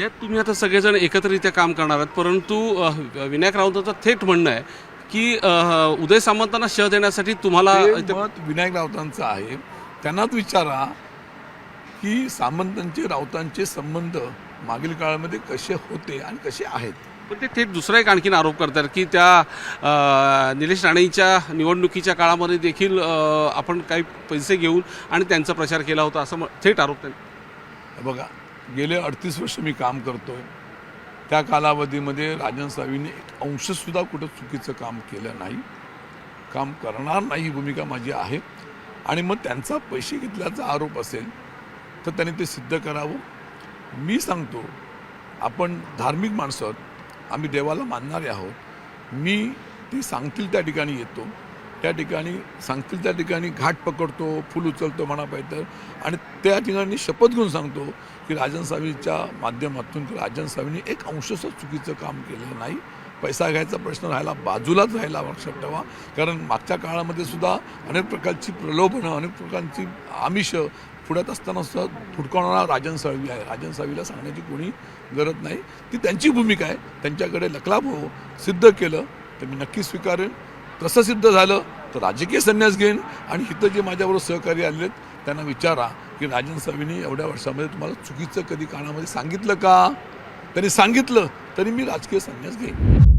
जिल्ह्यात तुम्ही आता सगळेजण एकत्रित्या काम करणार आहात परंतु विनायक राऊतांचं थेट म्हणणं आहे की उदय सामंतांना शह देण्यासाठी तुम्हाला मत विनायक राऊतांचं आहे. त्यांनाच विचारा की सामंतांचे राऊतांचे संबंध मागील काळामध्ये कसे होते आणि कसे आहेत. पण ते थेट दुसरा एक आणखीन आरोप करतात की त्या निलेश राणेंच्या निवडणुकीच्या काळामध्ये देखील आपण काही पैसे घेऊन आणि त्यांचा प्रचार केला होता असं थेट आरोप त्यांनी बघा गेले अडतीस वर्ष मी काम करतोय. त्या कालावधीमध्ये राजन सावीने एक अंशसुद्धा कुठं चुकीचं काम केलं नाही. काम करणार नाही ही भूमिका माझी आहे. आणि मग त्यांचा पैसे घेतल्याचा आरोप असेल तर त्यांनी ते सिद्ध करावं. मी सांगतो आपण धार्मिक माणसं आहोत आम्ही देवाला मानणारे आहोत. मी ते सांगतील त्या ठिकाणी येतो. त्या ठिकाणी सांगतील त्या ठिकाणी घाट पकडतो फुल उचलतो म्हणा पाहिजे आणि त्या ठिकाणी शपथ घेऊन सांगतो की राजन सावीच्या माध्यमातून की राजन सावीने एक अंशच चुकीचं काम केलेलं नाही. पैसा घ्यायचा प्रश्न राहिला बाजूलाच राहिला लक्षात ठेवा. कारण मागच्या काळामध्ये सुद्धा अनेक प्रकारची प्रलोभनं अनेक प्रकारची आमिष पुढ्यात असताना सुद्धा थुडकावणारा राजन साळवी आहे. राजन साळवीला सांगण्याची कोणी गरज नाही. ती त्यांची भूमिका आहे. त्यांच्याकडे लकलाभ हो सिद्ध केलं तर मी नक्की स्वीकारेन. तसं सिद्ध झालं तर राजकीय संन्यास घेईन आणि इथं जे माझ्याबरोबर सहकारी आलेले आहेत त्यांना विचारा की राजन सावीने एवढ्या वर्षामध्ये तुम्हाला चुकीचं कधी कानामध्ये सांगितलं का? त्यांनी सांगितलं तरी मी राजकीय संन्यास घेईन.